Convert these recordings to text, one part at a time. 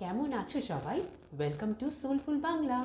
কেমন আছো সবাই? ওয়েলকাম টু সোলফুল বাংলা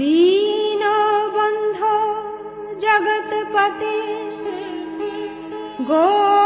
দীনবন্ধ জগৎপতি। গো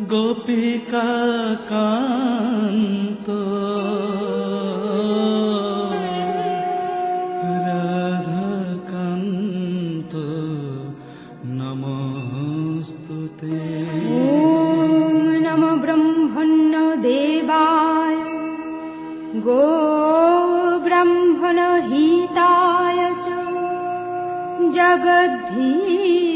গোপিকা কান্ত। রাধাকান্ত নমস্তুতে। ওম নম ব্রহ্মণ্য দেবায় গো ব্রহ্মণ হিতায় জগদ্ধী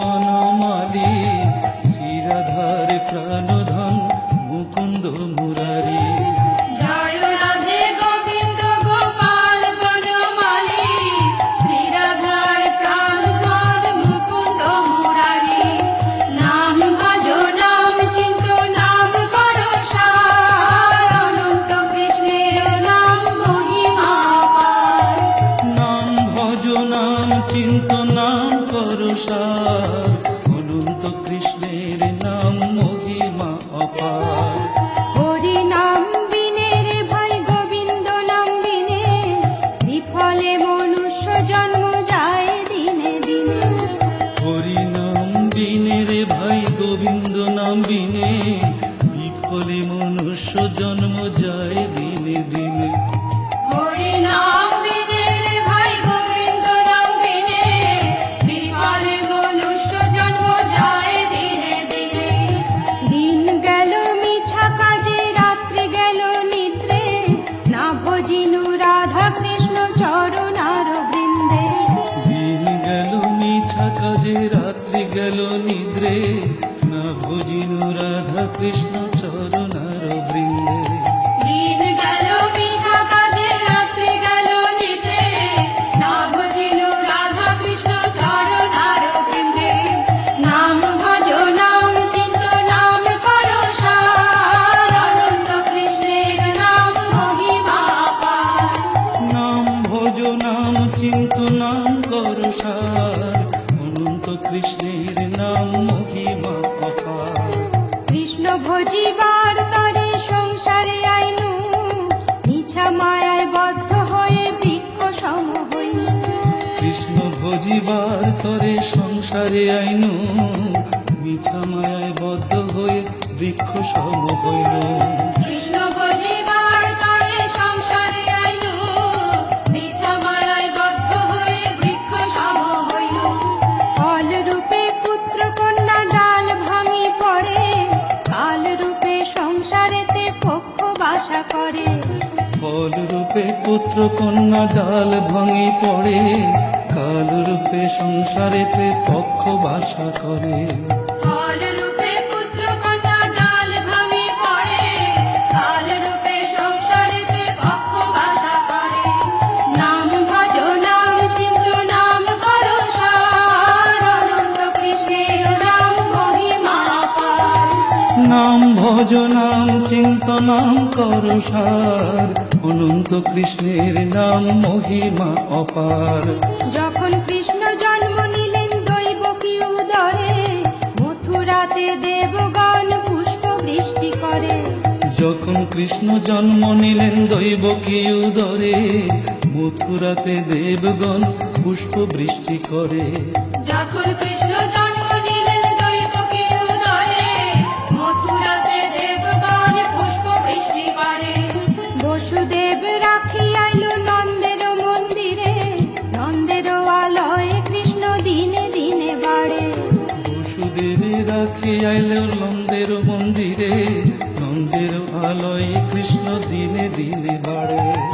বনমা क्षेत्रे न भुजिनु भुजिनुराध পরিবার তরে সংসারে আইনু মিঠা মায়ায় বদ্ধ হয়ে বৃক্ষ সম হইল। করে ফল রূপে পুত্র কন্যা ডাল ভাঙি পড়ে ফল রূপে সংসারেতে পক্ষ বাসা করে। ফল রূপে পুত্র অনন্ত কৃষ্ণের নাম মহিমা অপার। করে। যখন কৃষ্ণ জন্ম নিলেন দৈবকী উদরে মথুরাতে দেবগণ পুষ্প বৃষ্টি করে। যখন কৃষ্ণ জন্ম নিলেন দৈবকী উদরে মথুরাতে দেবগণ পুষ্প বৃষ্টি করে। বসুদেব রাখি আইলো নন্দের মন্দিরে নন্দের আলয়ে কৃষ্ণ দিনে দিনে বাড়ে। বসুদেব রাখি আইল নন্দের মন্দিরে নন্দের আলয়ে কৃষ্ণ দিনে দিনে বাড়ে।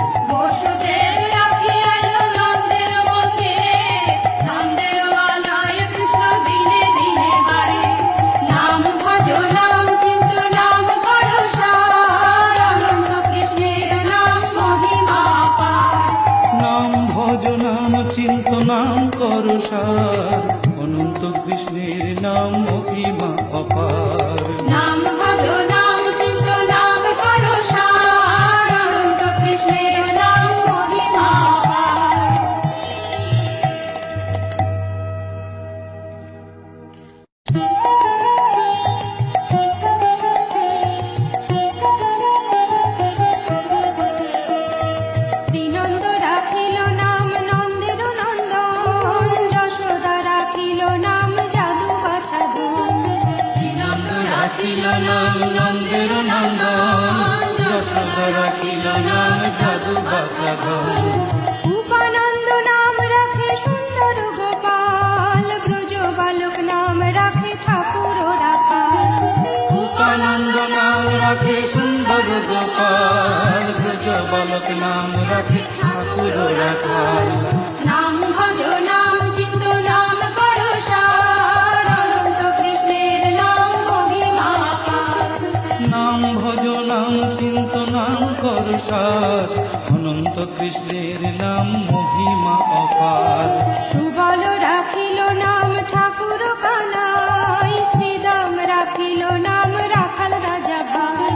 রাখিল নাম জাদু বাচা উপানন্দ নাম রাখে সুন্দর গোপাল। ব্রজ বালক নাম রাখে ঠাকুর রাখাল উপানন্দ নাম রাখে সুন্দর গোপাল। ব্রজ বালক নাম রাখে ঠাকুর রাখাল নাম ভজ নাম চিন্ত নাম কর সার। অনন্ত কৃষ্ণের নাম মহিমা অপার। সুবল রাখিল নাম ঠাকুর কানাই শ্রীদাম রাখিল নাম রাখাল রাজা ভাই।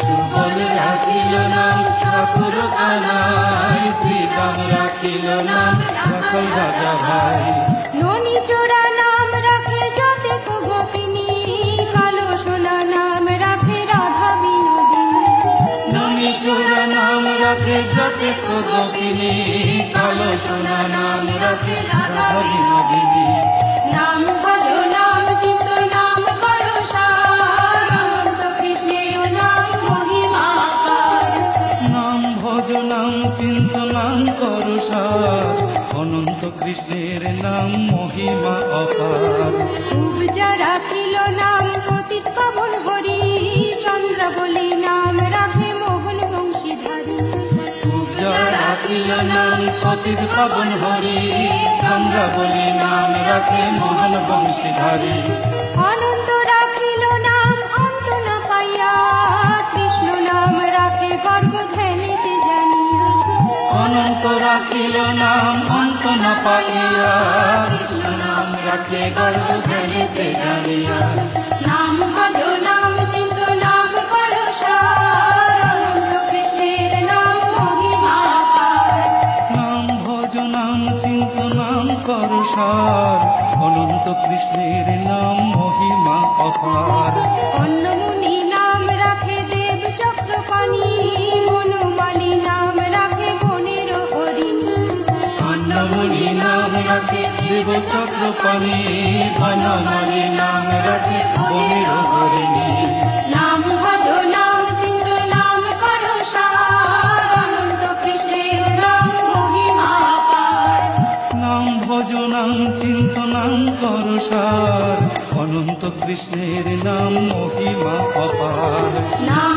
সুবল রাখিল নাম ঠাকুর কানাই শ্রীরাম রাখিল নাম রাখল রাজা ভাই। যতে গোপিনী কালো সোনা নাম রাখে রাধা বিনোদিনী। নাম ভজ নাম চিন্ত নাম করো সার। অনন্ত কৃষ্ণের নাম, মহিমা নাম ভজ, নাম চিন্ত, নাম কর সার অনন্ত কৃষ্ণের নাম, মহিমা অপার। নাম পতিত পাবন হরি চন্দ্র বলি নাম রাখে মোহন বংশীধারী। আনন্দ রাখিল নাম অন্ত না পাইয়া কৃষ্ণ নাম রাখে গর্ব ধ্যানিতে জানিয়া। অনন্ত রাখিল নাম অন্ত না পাইয়া কৃষ্ণ নাম রাখে গর্ব ধ্যানিতে জানিয়া। কৃষ্ণের নাম মহিমা অপার। অন্নমুনি নাম রাখে দেব চক্রপাণি মনোমালী নাম রাখে বনের হরিণী অন্নমণি নাম রাখে দেব চক্রপাণি বনমালী নাম রাখে বনের হরিণী। কৃষ্ণের নাম মহিমা অপার। নাম